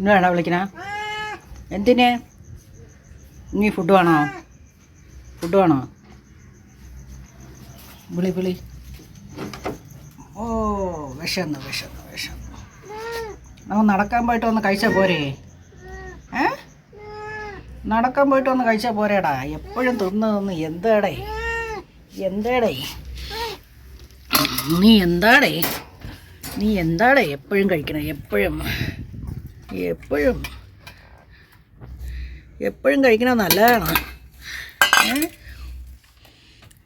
ഇന്ന് വേണോ വിളിക്കണ? എന്തിന്? നീ ഫുഡ് വേണോ? ഫുഡ് വേണോ? വിളി വിളി. ഓ വിഷന്നു വിഷന്നു വിഷന്നു നമുക്ക് നടക്കാൻ പോയിട്ട് ഒന്ന് കഴിച്ചാൽ പോരേ? ഏ? നടക്കാൻ പോയിട്ട് ഒന്ന് കഴിച്ചാൽ പോരേടാ. എപ്പോഴും തിന്ന് തിന്ന്. എന്താടേ? എന്താടേ? നീ എന്താടേ? നീ എന്താടേ എപ്പോഴും കഴിക്കണേ? എപ്പോഴും. എപ്പോഴും എപ്പോഴും കഴിക്കണത് നല്ലതാണ്.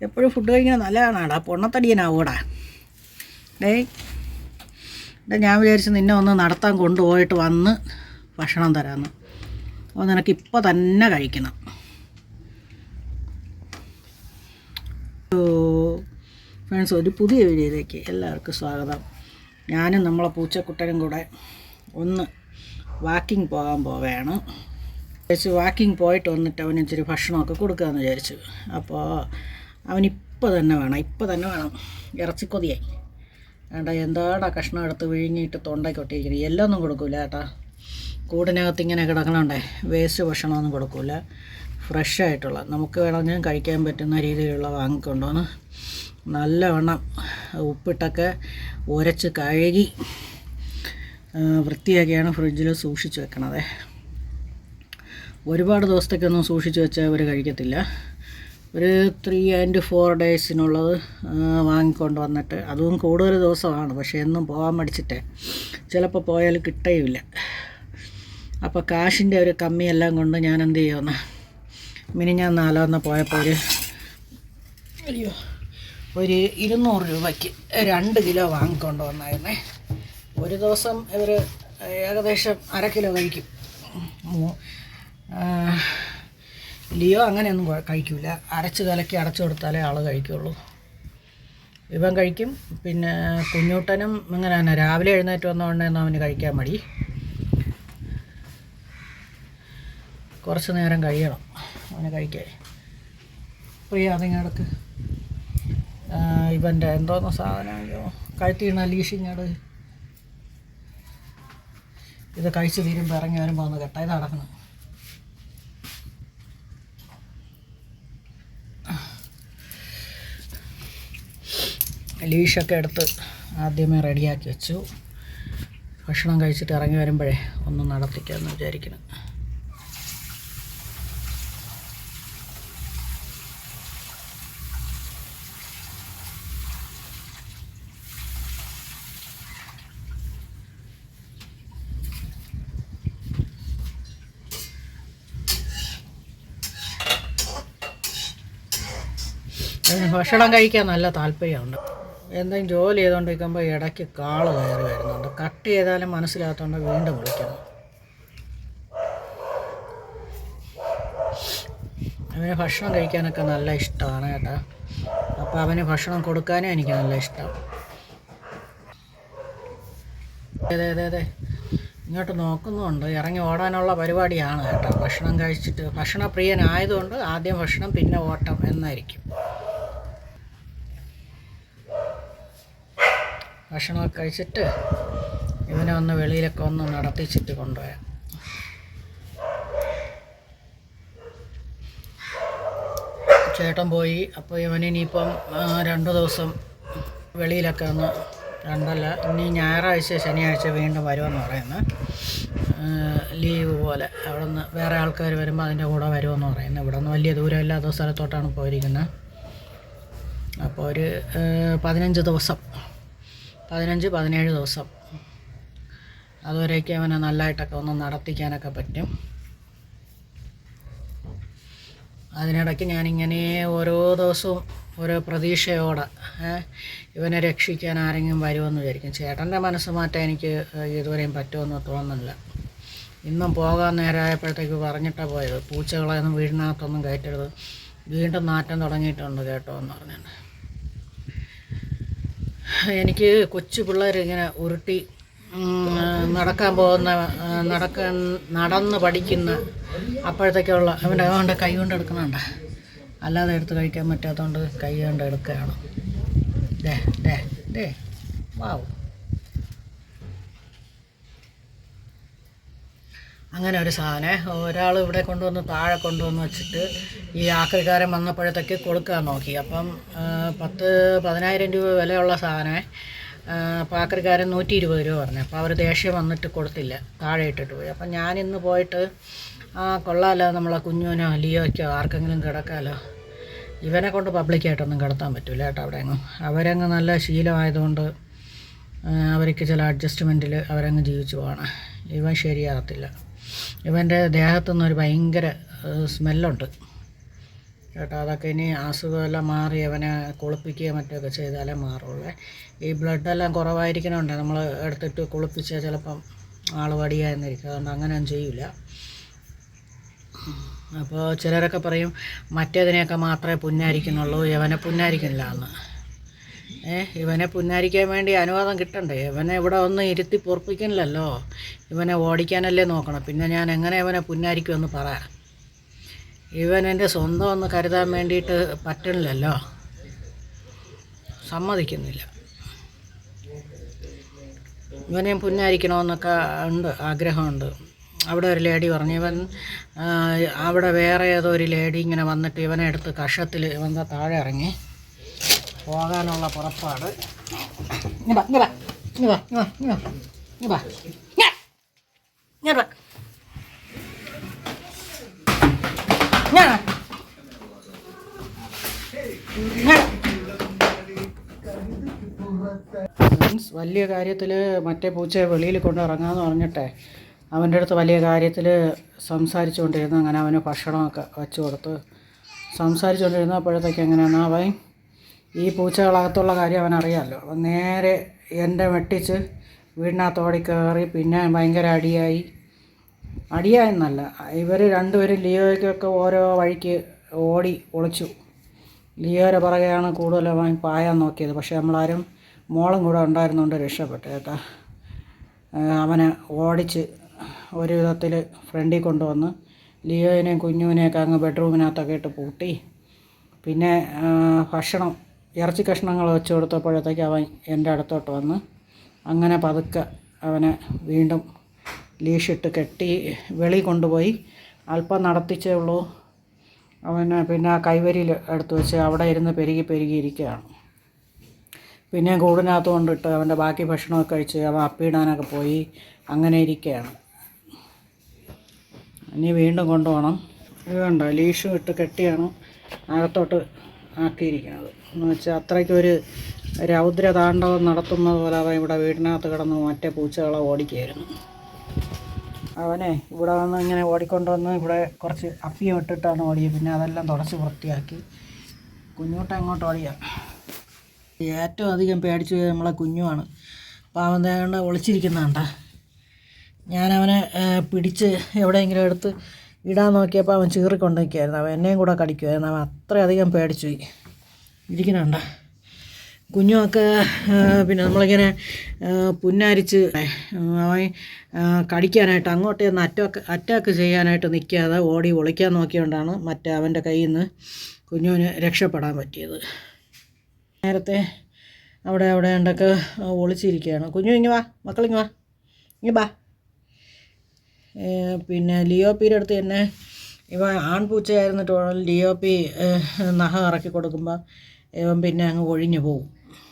എപ്പോഴും ഫുഡ് കഴിക്കണത് നല്ലതാണാടാ. പൊണ്ണത്തടിയനാവൂടാ. ഡേ ഡേ ഞാൻ വിചാരിച്ചു നിന്നെ ഒന്ന് നടത്താൻ കൊണ്ടുപോയിട്ട് വന്ന് ഭക്ഷണം തരാമെന്ന് അപ്പോൾ നിനക്ക് ഇപ്പോൾ തന്നെ കഴിക്കണം. ഫ്രണ്ട്സ് ഒരു പുതിയ വീഡിയോയിലേക്ക് എല്ലാവർക്കും സ്വാഗതം. ഞാനും നമ്മളെ പൂച്ചക്കുട്ടനും കൂടെ ഒന്ന് വാക്കിംഗ് പോകാൻ പോവുകയാണ് വിചാരിച്ച് വാക്കിംഗ് പോയിട്ട് വന്നിട്ട് അവന് ഇച്ചിരി ഭക്ഷണമൊക്കെ കൊടുക്കാമെന്ന് വിചാരിച്ചു. അപ്പോൾ അവനിപ്പോൾ തന്നെ വേണം ഇപ്പോൾ തന്നെ വേണം. ഇറച്ചി ഇറച്ചിക്കൊതിയായി. വേണ്ട എന്താടാ കഷ്ണം എടുത്ത് വിഴുങ്ങിയിട്ട് തൊണ്ടയ്ക്ക് ഒട്ടിയിരിക്കുന്നത് എല്ലാം ഒന്നും കൊടുക്കൂല ഏട്ടാ. കൂടിനകത്ത് ഇങ്ങനെ കിടക്കണണ്ടേ വേസ്റ്റ് ഭക്ഷണമൊന്നും കൊടുക്കില്ല ഫ്രഷ് ആയിട്ടുള്ള നമുക്ക് വേണമെങ്കിലും കഴിക്കാൻ പറ്റുന്ന രീതിയിലുള്ള വാങ്ങിക്കൊണ്ടുവന്ന് നല്ലവണ്ണം ഉപ്പിട്ടൊക്കെ ഉരച്ച് കഴുകി വൃത്തിയാക്കിയാണ് ഫ്രിഡ്ജിൽ സൂക്ഷിച്ച് വെക്കണത്. ഒരുപാട് ദിവസത്തേക്കൊന്നും സൂക്ഷിച്ച് വെച്ചാൽ അവർ കഴിക്കത്തില്ല. ഒരു ത്രീ ആൻഡ് ഫോർ ഡേയ്സിനുള്ളത് വാങ്ങിക്കൊണ്ട് വന്നിട്ട് അതും കൂടുതൽ ദിവസമാണ് പക്ഷേ എന്നും പോകാൻ മടിച്ചിട്ടേ. ചിലപ്പോൾ പോയാൽ കിട്ടുകയില്ല അപ്പോൾ കാശിന്റെ ഒരു കമ്മിയെല്ലാം കൊണ്ട് ഞാൻ എന്ത് ചെയ്യുമെന്ന്? മിനി ഞാൻ നാലാന്ന് പോയപ്പോൾ ഒരു അയ്യോ ഒരു ഇരുന്നൂറ് രൂപയ്ക്ക് രണ്ട് കിലോ വാങ്ങിക്കൊണ്ട് വന്നായിരുന്നേ. ഒരു ദിവസം ഇവർ ഏകദേശം അര കിലോ കഴിക്കും. ലിയോ അങ്ങനെയൊന്നും കഴിക്കില്ല കഴിക്കൂല. അരച്ച് കലക്കി അടച്ചു കൊടുത്താലേ ആൾ കഴിക്കുള്ളൂ. ഇവൻ കഴിക്കും. പിന്നെ കുഞ്ഞൂട്ടനും ഇങ്ങനെ തന്നെ. രാവിലെ എഴുന്നേറ്റ് വന്നുകൊണ്ടെന്ന് അവന് കഴിക്കാൻ മടി. കുറച്ച് നേരം കഴിയണം അവന് കഴിക്കാൻ. പ്രിയ അതിങ്ങടക്ക് ഇവന്റെ എന്തോന്ന് സാധനം? കഴുത്തിണ ലീഷിങ്ങട് ഇത് കഴിച്ച് തീരുമ്പോൾ ഇറങ്ങി വരുമ്പോൾ ഒന്ന് കെട്ടാ. ഇത് അടക്കണം. ലീഷൊക്കെ എടുത്ത് ആദ്യമേ റെഡിയാക്കി വെച്ചു. ഭക്ഷണം കഴിച്ചിട്ട് ഇറങ്ങി വരുമ്പോഴേ ഒന്ന് നടത്തിക്കാമെന്ന് വിചാരിക്കണം ഭക്ഷണം കഴിക്കാൻ നല്ല താല്പര്യമുണ്ട്. എന്തെങ്കിലും ജോലി ചെയ്തുകൊണ്ടിരിക്കുമ്പോൾ ഇടയ്ക്ക് കാൾ കയറി വരുന്നുണ്ട്. കട്ട് ചെയ്താലും മനസ്സിലാകത്തോണ്ട് വീണ്ടും വിളിക്കണം അവന് ഭക്ഷണം കഴിക്കാനൊക്കെ നല്ല ഇഷ്ടമാണ് കേട്ടോ. അപ്പോൾ അവന് ഭക്ഷണം കൊടുക്കാനും എനിക്ക് നല്ല ഇഷ്ടം. അതെ അതെ അതെ ഇങ്ങോട്ട് നോക്കുന്നുണ്ട്. ഇറങ്ങി ഓടാനുള്ള പരിപാടിയാണ് കേട്ടോ. ഭക്ഷണം കഴിച്ചിട്ട് ഭക്ഷണപ്രിയനായതുകൊണ്ട് ആദ്യം ഭക്ഷണം പിന്നെ ഓട്ടം എന്നായിരിക്കും. ഭക്ഷണമൊക്കെ കഴിച്ചിട്ട് ഇവനെ ഒന്ന് വെളിയിലൊക്കെ ഒന്ന് നടത്തിച്ചിട്ട് കൊണ്ടുപോയാൽ ചേട്ടൻ പോയി. അപ്പോൾ ഇവൻ ഇനിയിപ്പം രണ്ട് ദിവസം വെളിയിലൊക്കെ ഒന്ന് രണ്ടല്ല ഇനി ഞായറാഴ്ച ശനിയാഴ്ച വീണ്ടും വരുമെന്ന് പറയുന്നത് ലീവ് പോലെ. അവിടെ നിന്ന് വേറെ ആൾക്കാർ വരുമ്പോൾ അതിന്റെ കൂടെ വരുമെന്ന് പറയുന്നത് ഇവിടെ നിന്ന് വലിയ ദൂരമില്ലാത്ത സ്ഥലത്തോട്ടാണ് പോയിരിക്കുന്നത്. അപ്പോൾ ഒരു പതിനഞ്ച് ദിവസം പതിനഞ്ച് പതിനേഴ് ദിവസം. അതുവരേക്ക് അവനെ നല്ലതായിട്ടൊക്കെ ഒന്ന് നടത്തിക്കാനൊക്കെ പറ്റും. അതിനിടയ്ക്ക് ഞാനിങ്ങനെ ഓരോ ദിവസവും ഓരോ പ്രതീക്ഷയോടെ ഇവനെ രക്ഷിക്കാൻ ആരെങ്കിലും വരുമെന്ന് വിചാരിക്കും. ചേട്ടന്റെ മനസ്സ് മാറ്റാൻ എനിക്ക് ഇതുവരെയും പറ്റുമെന്ന് തോന്നുന്നില്ല. ഇന്നും പോകാൻ നേരമായപ്പോഴത്തേക്ക് പറഞ്ഞിട്ടാണ് പോയത്. പൂച്ചകളൊന്നും വീടിനകത്തൊന്നും കയറ്റരുത്. വീണ്ടും നാറ്റം തുടങ്ങിയിട്ടുണ്ട് കേട്ടോ എന്ന് പറഞ്ഞിട്ട്. എനിക്ക് കൊച്ചു പിള്ളേർ ഇങ്ങനെ ഉരുട്ടി നടക്കാൻ പോകുന്ന നടക്കാൻ നടന്ന് പഠിക്കുന്ന അപ്പോഴത്തേക്കുള്ള അവന്റെ അവന്റെ കൈ കൊണ്ട് എടുക്കുന്നുണ്ട്. അല്ലാതെ എടുത്ത് കഴിക്കാൻ പറ്റാത്തതുകൊണ്ട് കൈ കൊണ്ട് എടുക്കുകയാണ്. ഡേ ഡേ ഡേ വാവ്. അങ്ങനെ ഒരു സാധനം. ഒരാൾ ഇവിടെ കൊണ്ടുവന്ന് താഴെ കൊണ്ടുവന്ന് വെച്ചിട്ട് ഈ ആക്രിക്കാരൻ വന്നപ്പോഴത്തേക്ക് കൊടുക്കാൻ നോക്കി. അപ്പം പത്ത് പതിനായിരം രൂപ വിലയുള്ള സാധനം അപ്പോൾ ആക്രിക്കാരൻ നൂറ്റി ഇരുപത് രൂപ പറഞ്ഞു. അപ്പോൾ അവർ ദേഷ്യം വന്നിട്ട് കൊടുത്തില്ല. താഴെ ഇട്ടിട്ട് പോയി. അപ്പം ഞാനിന്ന് പോയിട്ട് ആ കൊള്ളാമല്ലോ നമ്മളെ കുഞ്ഞുവിനോ ലിയോയ്ക്കോ ആർക്കെങ്കിലും കിടക്കാമല്ലോ ഇവനെ കൊണ്ട് പബ്ലിക്കായിട്ടൊന്നും കിടത്താൻ പറ്റില്ല കേട്ടോ അവിടെ അങ്ങ്. അവരങ്ങ് നല്ല ശീലമായതുകൊണ്ട് അവർക്ക് ചില അഡ്ജസ്റ്റ്മെന്റിൽ അവരങ്ങ് ജീവിച്ചു പോകണം. ഇവൻ ശരിയാകത്തില്ല. ഇവന്റെ ദേഹത്തു നിന്നൊരു ഭയങ്കര സ്മെല്ലുണ്ട്. കേട്ടോ അതൊക്കെ ഇനി അസുഖമെല്ലാം മാറി അവനെ കുളിപ്പിക്കുകയും മറ്റൊക്കെ ചെയ്താലേ മാറുള്ളൂ. ഈ ബ്ലഡെല്ലാം കുറവായിരിക്കണമുണ്ട് നമ്മൾ എടുത്തിട്ട് കുളിപ്പിച്ചാൽ ചിലപ്പം ആൾ വടിയായെന്നിരിക്കും അതുകൊണ്ട് അങ്ങനെയൊന്നും ചെയ്യില്ല അപ്പോൾ ചിലരൊക്കെ പറയും മറ്റേതിനെയൊക്കെ മാത്രമേ പുന്നായിരിക്കുന്നുള്ളൂ ഇവനെ പുന്നായിരിക്കുന്നില്ല എന്ന്. ഇവനെ പുന്നാരിക്കാൻ വേണ്ടി അനുവാദം കിട്ടണ്ടേ? ഇവനെ ഇവിടെ ഒന്ന് ഇരുത്തി പൊറപ്പിക്കണില്ലല്ലോ. ഇവനെ ഓടിക്കാനല്ലേ നോക്കണം. പിന്നെ ഞാൻ എങ്ങനെ ഇവനെ പുന്നാരിക്കുമെന്ന് പറ ഇവൻ എന്റെ സ്വന്തം ഒന്ന് കരുതാൻ വേണ്ടിയിട്ട് പറ്റണില്ലല്ലോ. സമ്മതിക്കുന്നില്ല. ഇവനെയും പുന്നാരിക്കണമെന്നൊക്കെ ഉണ്ട് ആഗ്രഹമുണ്ട്. അവിടെ ഒരു ലേഡി പറഞ്ഞു ഇവൻ അവിടെ വേറെ ഏതോ ഒരു ലേഡി ഇങ്ങനെ വന്നിട്ട് ഇവനെ എടുത്ത് കഷത്തിൽ ഇവന്റെ താഴെ ഇറങ്ങി. പോകാനുള്ള പുറപ്പാട്. മീൻസ് വലിയ കാര്യത്തിൽ മറ്റേ പൂച്ചയെ വെളിയിൽ കൊണ്ട് ഇറങ്ങാമെന്ന് പറഞ്ഞിട്ടേ അവന്റെ അടുത്ത് വലിയ കാര്യത്തിൽ സംസാരിച്ചുകൊണ്ടിരുന്ന അങ്ങനെ അവന് ഭക്ഷണമൊക്കെ വെച്ച് കൊടുത്ത് സംസാരിച്ചുകൊണ്ടിരുന്നപ്പോഴത്തേക്ക് എങ്ങനെയാണ് അവൻ ഈ പൂച്ചകളകത്തുള്ള കാര്യം അവനറിയാമല്ലോ അവൻ നേരെ എന്റെ വെട്ടിച്ച് വീടിനകത്ത് ഓടി കയറി പിന്നെ ഭയങ്കര അടിയായി. അടിയായെന്നല്ല ഇവർ രണ്ടുപേരും ലിയോയ്ക്കൊക്കെ ഓരോ വഴിക്ക് ഓടി ഒളിച്ചു. ലിയോയുടെ പുറകെയാണ് കൂടുതലും പായാൻ നോക്കിയത്. പക്ഷേ നമ്മളാരും മോളും കൂടെ ഉണ്ടായിരുന്നുകൊണ്ട് രക്ഷപ്പെട്ടു കേട്ടാ. അവനെ ഓടിച്ച് ഒരു വിധത്തിൽ ഫ്രണ്ടിൽ കൊണ്ടുവന്ന് ലിയോയിനെയും കുഞ്ഞുവിനെയൊക്കെ അങ്ങ് ബെഡ്റൂമിനകത്തൊക്കെ ഇട്ട് പൂട്ടി. പിന്നെ ഭക്ഷണം ഇറച്ചി കഷ്ണങ്ങൾ വെച്ച് കൊടുത്തപ്പോഴത്തേക്ക് അവൻ എന്റെ അടുത്തോട്ട് വന്ന് അങ്ങനെ പതുക്കെ അവനെ വീണ്ടും ലീഷിട്ട് കെട്ടി വെളി കൊണ്ടുപോയി. അല്പം നടത്തിച്ചേ ഉള്ളൂ. അവന് പിന്നെ ആ കൈവരിയിൽ എടുത്ത് വെച്ച് അവിടെ ഇരുന്ന് പെരുകി പെരുകി ഇരിക്കുകയാണ്. പിന്നെ കൂടിനകത്ത് കൊണ്ടിട്ട് അവന്റെ ബാക്കി ഭക്ഷണമൊക്കെ കഴിച്ച് അവൻ അപ്പിയിടാനൊക്കെ പോയി അങ്ങനെ ഇരിക്കുകയാണ്. ഇനി വീണ്ടും കൊണ്ടുപോകണം. ഇത് കണ്ടോ? ലീഷും ഇട്ട് കെട്ടിയാണ്. അകത്തോട്ട് ആക്കിയിരിക്കുന്നത്. എന്ന് വെച്ചാൽ അത്രയ്ക്കൊരു രൗദ്ര താണ്ഡവം നടത്തുന്നത് പോലെ അവൻ ഇവിടെ വീടിനകത്ത് കിടന്ന് മറ്റേ പൂച്ചകളെ ഓടിക്കുകയായിരുന്നു. അവനെ ഇവിടെ വന്ന് ഇങ്ങനെ ഓടിക്കൊണ്ടുവന്ന് ഇവിടെ കുറച്ച് അപ്പിയും ഇട്ടിട്ടാണ് ഓടിയത് പിന്നെ അതെല്ലാം തുടച്ച് വൃത്തിയാക്കി കുഞ്ഞോട്ട് അങ്ങോട്ട് ഓടിയ. ഏറ്റവും അധികം പേടിച്ചു പോയത് നമ്മളെ കുഞ്ഞുമാണ് പാവം തേണ്ട ഒളിച്ചിരിക്കുന്നതാണ്ട ഞാനവനെ പിടിച്ച് എവിടെയെങ്കിലും എടുത്ത് ഇടാൻ നോക്കിയപ്പോൾ അവൻ ചീറിക്കൊണ്ടിരിക്കുകയായിരുന്നു. അവൻ എന്നെയും കൂടെ കടിക്കുമായിരുന്നു അവൻ അത്രയധികം പേടിച്ചു ഇരിക്കുന്നുണ്ട? കുഞ്ഞുമൊക്കെ പിന്നെ നമ്മളിങ്ങനെ പുന്നാരിച്ച് അവൻ കടിക്കാനായിട്ട് അങ്ങോട്ടേ ഒന്ന് അറ്റാക്ക് അറ്റാക്ക് ചെയ്യാനായിട്ട് നിൽക്കാതെ ഓടി ഒളിക്കാൻ നോക്കിയോണ്ടാണ് മറ്റേ അവന്റെ കയ്യിൽ നിന്ന് കുഞ്ഞുവിന് രക്ഷപ്പെടാൻ പറ്റിയത്. നേരത്തെ അവിടെ അവിടെ ഉണ്ടൊക്കെ ഒളിച്ചിരിക്കുകയാണ്. കുഞ്ഞു ഇങ്ങ് വാ. മക്കളിങ്ങ് വാ. പിന്നെ ലിയോ പിയുടെ അടുത്ത് തന്നെ ഇവ ആൺപൂച്ചയായിരുന്നിട്ട് ലിയോ പി നഖം ഇറക്കി കൊടുക്കുമ്പോൾ ഇവൻ പിന്നെ അങ്ങ് ഒഴിഞ്ഞു പോവും.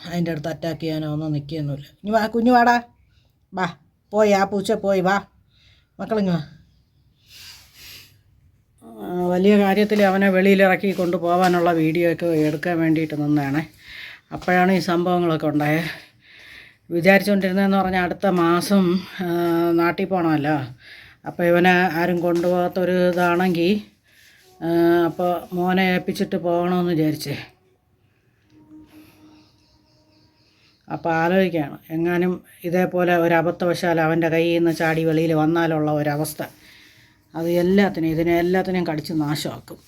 അതിന്റെ അടുത്ത് അറ്റാക്ക് ചെയ്യാനോ ഒന്നും നിൽക്കുകയൊന്നുമില്ല. ഇനി വാ കുഞ്ഞു വാടാ. വാ പോയി ആ പൂച്ച പോയി വാ. മക്കളിങ്ങ് വാ. വലിയ കാര്യത്തിൽ അവനെ വെളിയിലിറക്കി കൊണ്ടുപോകാനുള്ള വീഡിയോ ഒക്കെ എടുക്കാൻ വേണ്ടിയിട്ട് നിന്നാണ് അപ്പോഴാണ് ഈ സംഭവങ്ങളൊക്കെ ഉണ്ടായത് വിചാരിച്ചുകൊണ്ടിരുന്നതെന്ന് പറഞ്ഞാൽ അടുത്ത മാസം നാട്ടിൽ പോകണമല്ലോ അപ്പോൾ ഇവനെ ആരും കൊണ്ടുപോകാത്തൊരു ഇതാണെങ്കിൽ അപ്പോൾ മോനെ ഏൽപ്പിച്ചിട്ട് പോകണമെന്ന് വിചാരിച്ചേ. അപ്പോൾ ആലോചിക്കുകയാണ് എങ്ങാനും ഇതേപോലെ ഒരു അബദ്ധവശാൽ അവന്റെ കയ്യിൽ നിന്ന് ചാടി വെളിയിൽ വന്നാലുള്ള ഒരവസ്ഥ അത് എല്ലാത്തിനും ഇതിനെ എല്ലാത്തിനെയും കടിച്ച് നാശമാക്കും.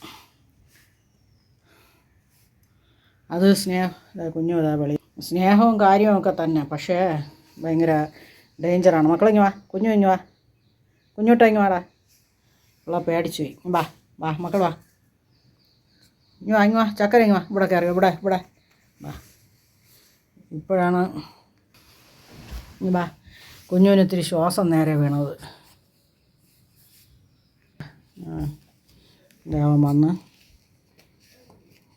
അത് സ്നേഹ കുഞ്ഞു ഇതാ വെളി സ്നേഹവും കാര്യവും ഒക്കെ തന്നെ പക്ഷേ ഭയങ്കര ഡേഞ്ചറാണ്. മക്കളിങ്ങ് വാ കുഞ്ഞു ഇങ്ങ് വാ. കുഞ്ഞുട്ട ഇങ്ങ് വാടാ. ഉള്ള പേടിച്ചു പോയി. വാ വാ മക്കൾ വാ. ഇങ്ങ് വാ ഇങ്ങ് വാ ചക്കര ഇങ്ങ് വാ. ഇവിടെ കയറി ഇവിടെ ഇവിടെ. വാ. ഇപ്പോഴാണ് വാ. കുഞ്ഞുവിന് ഇത്തിരി ശ്വാസം നേരെ വീണത്. ദേവൻ വന്ന്.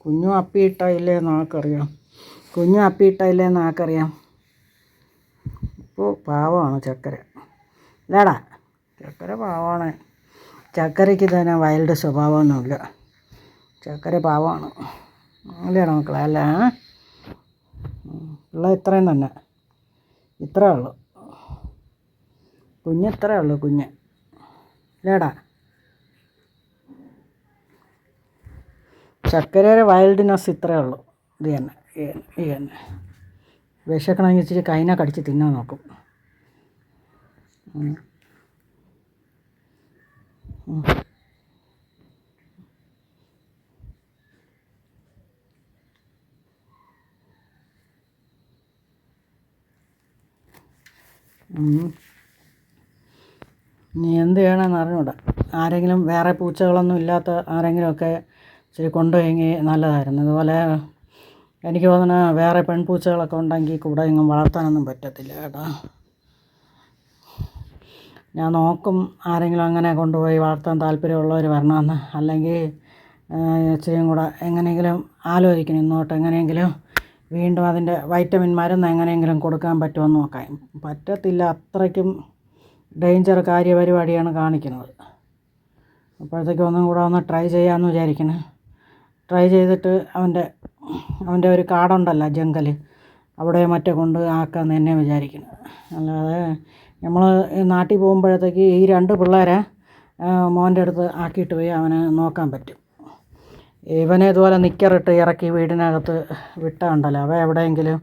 കുഞ്ഞു അപ്പിയിട്ട എന്ന് ആൾക്കറിയാം കുഞ്ഞു അപ്പിയിട്ട എന്ന് ആൾക്കറിയാം ഇപ്പോൾ പാവമാണ് ചക്കര. ഇല്ലാടാ ചക്കര പാവമാണ് ചക്കരയ്ക്ക് തന്നെ വയലുടെ സ്വഭാവമൊന്നുമില്ല. ചക്കര പാവമാണ് അങ്ങനെയാണ് മക്കളെ അല്ല? ഉള്ള ഇത്രയും തന്നെ. ഇത്രേ ഉള്ളൂ. കുഞ്ഞ് ഇത്രേ ഉള്ളൂ കുഞ്ഞ്. ഇല്ലേടാ? ചക്കരയുടെ വൈൽഡ്നെസ് ഇത്രേ ഉള്ളൂ. ഇത് തന്നെ ഈ തന്നെ, വെച്ചിട്ട് വിശക്കണമെങ്കിൽ ഇച്ചിരി കൈനെ കടിച്ച് തിന്നാൻ നോക്കും. ഇനി എന്ത് ചെയ്യണമെന്ന് അറിഞ്ഞൂടാ. ആരെങ്കിലും വേറെ പൂച്ചകളൊന്നും ഇല്ലാത്ത ആരെങ്കിലുമൊക്കെ ഇച്ചിരി കൊണ്ടുപോയെങ്കിൽ നല്ലതായിരുന്നു. അതുപോലെ എനിക്ക് തോന്നുന്നു വേറെ പെൺപൂച്ചകളൊക്കെ ഉണ്ടെങ്കിൽ കൂടെ ഇങ്ങും വളർത്താനൊന്നും പറ്റത്തില്ല കേട്ടോ. ഞാൻ നോക്കും ആരെങ്കിലും അങ്ങനെ കൊണ്ടുപോയി വളർത്താൻ താല്പര്യമുള്ളവർ വരണമെന്ന്. അല്ലെങ്കിൽ ഇച്ചിരിയും കൂടെ എങ്ങനെയെങ്കിലും ആലോചിക്കണം ഇന്നോട്ട് എങ്ങനെയെങ്കിലും വീണ്ടും അതിന്റെ വൈറ്റമിൻ മരുന്ന് എങ്ങനെയെങ്കിലും കൊടുക്കാൻ പറ്റുമോ എന്ന് നോക്കാം. പറ്റത്തില്ല അത്രയ്ക്കും ഡേഞ്ചർ കാര്യപരിപാടിയാണ് കാണിക്കുന്നത്. അപ്പോഴത്തേക്കും ഒന്നും കൂടെ ഒന്ന് ട്രൈ ചെയ്യാമെന്ന് വിചാരിക്കണം ട്രൈ ചെയ്തിട്ട് അവന്റെ അവന്റെ ഒരു കാടുണ്ടല്ലോ ജംഗൽ അവിടെ മറ്റേ കൊണ്ട് ആക്കാമെന്ന് തന്നെ വിചാരിക്കണം അല്ലാതെ നമ്മൾ നാട്ടിൽ പോകുമ്പോഴത്തേക്ക് ഈ രണ്ട് പിള്ളേരെ മോന്റെ അടുത്ത് ആക്കിയിട്ട് പോയി അവനെ നോക്കാൻ പറ്റും. ഇവനെ ഇതുപോലെ നിക്കറിട്ട് ഇറക്കി വീടിനകത്ത് വിട്ടാണ്ടല്ലോ. അവ എവിടെയെങ്കിലും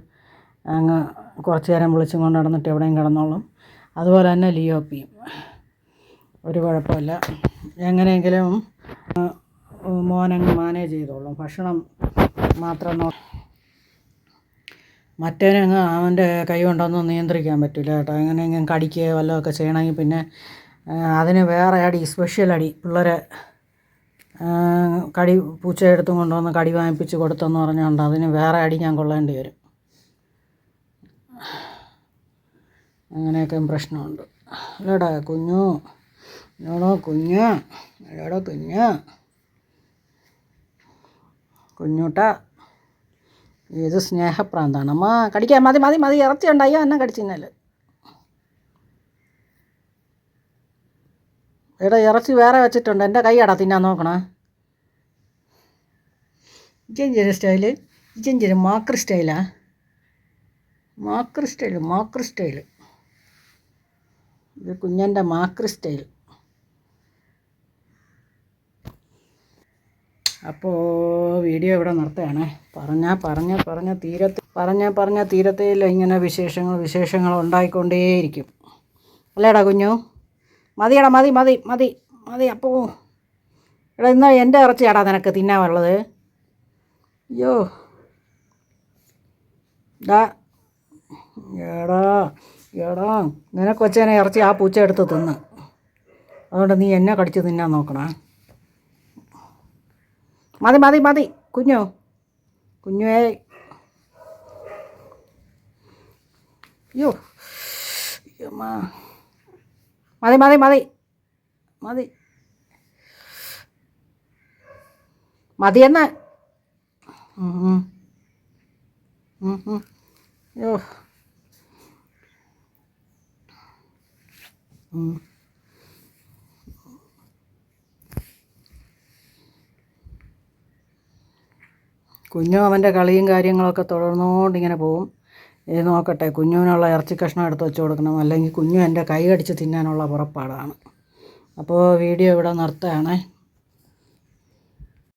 അങ്ങ് കുറച്ച് നേരം വിളിച്ചും കൊണ്ട് നടന്നിട്ട് എവിടെയും കിടന്നോളും. അതുപോലെ തന്നെ ലിയോപ്പിയും. ഒരു കുഴപ്പമില്ല. എങ്ങനെയെങ്കിലും മോനങ്ങ് മാനേജ് ചെയ്തോളും. ഭക്ഷണം മാത്രം നോ മറ്റേനങ്ങ് അവന്റെ കൈ കൊണ്ടൊന്നും നിയന്ത്രിക്കാൻ പറ്റില്ല കേട്ടോ. എങ്ങനെയെങ്കിലും കടിക്കുകയോ വല്ലതുമൊക്കെ ചെയ്യണമെങ്കിൽ പിന്നെ അതിന് വേറെ അടി സ്പെഷ്യൽ അടി. പിള്ളേരെ കടി പൂച്ച എടുത്തും കൊണ്ടുവന്ന് കടി വാങ്ങിപ്പിച്ച് കൊടുത്തെന്ന് പറഞ്ഞുകൊണ്ട് അതിന് വേറെ അടി ഞാൻ കൊള്ളേണ്ടി വരും. അങ്ങനെയൊക്കെ പ്രശ്നമുണ്ട്. അല്ലേടാ കുഞ്ഞു. എന്നോടോ കുഞ്ഞ്. അല്ലേടോ കുഞ്ഞ്. കുഞ്ഞൂട്ട. ഇത് സ്നേഹപ്രാന്താണ്? അമ്മ കടിക്കാൻ മതി മതി മതി ഇറച്ചി ഉണ്ടായോ എന്നെ കടിച്ചിന്നൽ എടാ ഇറച്ചി വേറെ വെച്ചിട്ടുണ്ട്. എന്റെ കൈയടാ തിന്നാൻ നോക്കണേ. ഇഞ്ചഞ്ചേരി സ്റ്റൈൽ. ഇഞ്ചഞ്ചേരി മാക്രി സ്റ്റൈലാ. മാക്രി സ്റ്റൈൽ മാക്രി സ്റ്റൈൽ. ഇത് കുഞ്ഞന്റെ മാക്രി സ്റ്റൈൽ അപ്പോൾ വീഡിയോ ഇവിടെ നിർത്തുകയാണ്. പറഞ്ഞാൽ പറഞ്ഞ പറഞ്ഞ തീരത്ത് പറഞ്ഞ പറഞ്ഞ തീരത്തേയില്ല ഇങ്ങനെ വിശേഷങ്ങൾ വിശേഷങ്ങൾ ഉണ്ടായിക്കൊണ്ടേയിരിക്കും. അല്ലേടാ കുഞ്ഞു? മതിയടാ മതി മതി മതി മതി. അപ്പോ എടാ ഇന്ന് എന്റെ ഇറച്ചിയാടാ നിനക്ക് തിന്നാനുള്ളത് അയ്യോ. ഡാ എടാ എടാ. നിനക്ക് വെച്ചേനെ ഇറച്ചി ആ പൂച്ച എടുത്ത് തിന്ന്. അതുകൊണ്ട് നീ എന്നെ കടിച്ച് തിന്നാൻ നോക്കണേ. മതി മതി മതി കുഞ്ഞു കുഞ്ഞുവേ അയ്യോ അയ്യമ്മാ. മതി മതി മതി മതി മതിയെന്ന് ഉം, ഉം. ഉം, കുഞ്ഞു അവന്റെ കളിയും കാര്യങ്ങളൊക്കെ തുടർന്നുകൊണ്ട് ഇങ്ങനെ പോവും. ഇത് നോക്കട്ടെ കുഞ്ഞുവിനുള്ള ഇറച്ചി കഷ്ണം എടുത്ത് വെച്ച് കൊടുക്കണം. അല്ലെങ്കിൽ കുഞ്ഞു എന്റെ കൈ കടിച്ച് തിന്നാനുള്ള പുറപ്പാടാണ്. അപ്പോൾ വീഡിയോ ഇവിടെ നിർത്തുകയാണേ.